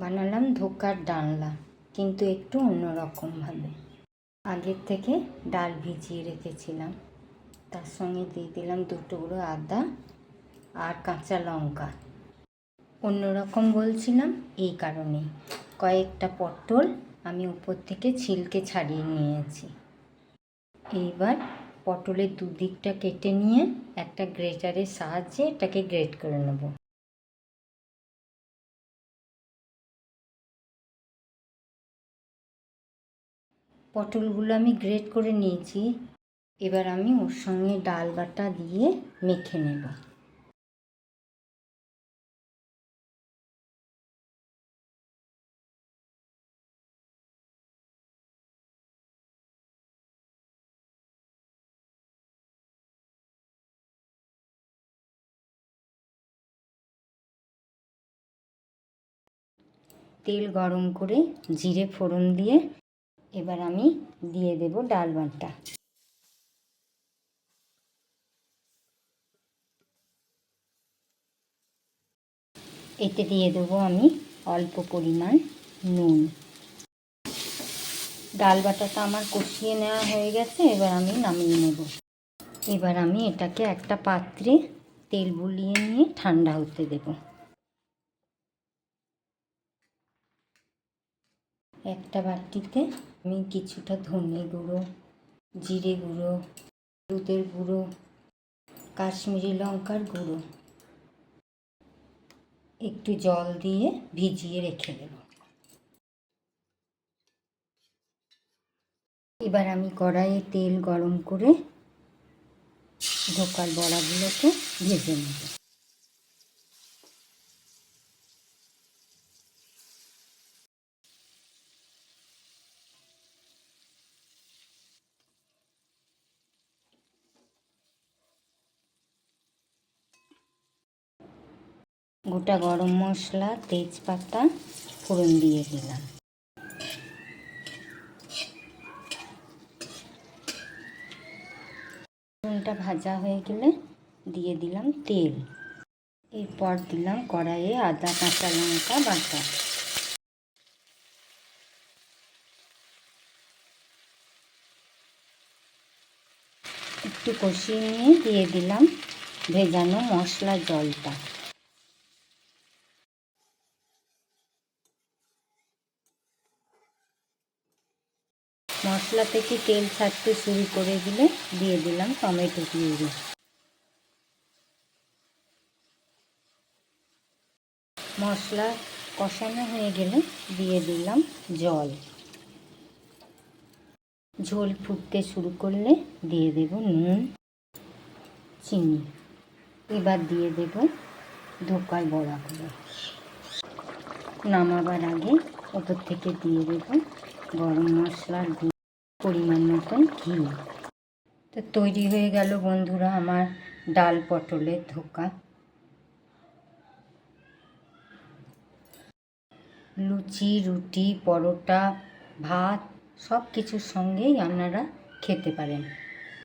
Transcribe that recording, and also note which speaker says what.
Speaker 1: বানালাম ধোকার ডালনা, কিন্তু একটু অন্যরকমভাবে আগের থেকে ডাল ভিজিয়ে রেখেছিলাম। তার সঙ্গে দিয়ে দিলাম দু টুকরো আদা আর কাঁচা লঙ্কা। অন্যরকম বলছিলাম এই কারণে। কয়েকটা পটল আমি উপর থেকে ছিলকে ছাড়িয়ে নিয়েছি। এইবার পটলের দুদিকটা কেটে নিয়ে একটা গ্রেটারের সাহায্যে এটাকে গ্রেট করে নেব। পটলগুলো আমি গ্রেট করে নিয়েছি। এবার আমি ওর সঙ্গে ডাল বাটা দিয়ে মেখে নেব। তেল গরম করে জিরে ফোড়ন দিয়ে এবার আমি দিয়ে দেব ডাল বাটা। এতে দিয়ে দেবো আমি অল্প পরিমাণ নুন। ডাল বাটাটা আমার কষিয়ে নেওয়া হয়ে গেছে, এবার আমি নামিয়ে নেব। এবার আমি এটাকে একটা পাত্রে তেল বুলিয়ে নিয়ে ঠান্ডা হতে দেব। একটা বাটিতে আমি কিছুটা ধনে গুঁড়ো, জিরে গুঁড়ো দুধের গুঁড়ো, কাশ্মীরি লঙ্কার গুঁড়ো। একটু জল দিয়ে ভিজিয়ে রেখে দেব। এবার আমি কড়াইয়ে তেল গরম করে ঢোকার বড়াগুলোকে ভেজে নেব। গোটা গরম মশলা, তেজপাতা ফোড়ন দিয়ে দিলাম। ফোড়নটা ভাজা হয়ে গেলে দিয়ে দিলাম তেল। এরপর দিলাম কড়াইয়ে আদা, কাঁচা লঙ্কা বাটা। একটু কষিয়ে নিয়ে দিয়ে দিলাম ভেজানো মশলা জলটা। মশলা থেকে তেল ছাড়তে শুরু করে দিলে দিয়ে দিলাম টমেটো পিউরি। মশলা কষানো হয়ে গেলে দিয়ে দিলাম জল। ঝোল ফুটতে শুরু করলে দিয়ে দেব নুন, চিনি। এবার দিয়ে দেব ধোকার বড়াগুলো নামাবার আগে ওপর থেকে দিয়ে দেব গরম মশলার পরিমাণ মতন ঘি। তো তৈরি হয়ে গেল বন্ধুরা আমার ডাল পটলের ধোকা। লুচি, রুটি, পরোটা, ভাত সব কিছুর সঙ্গেই আপনারা খেতে পারেন।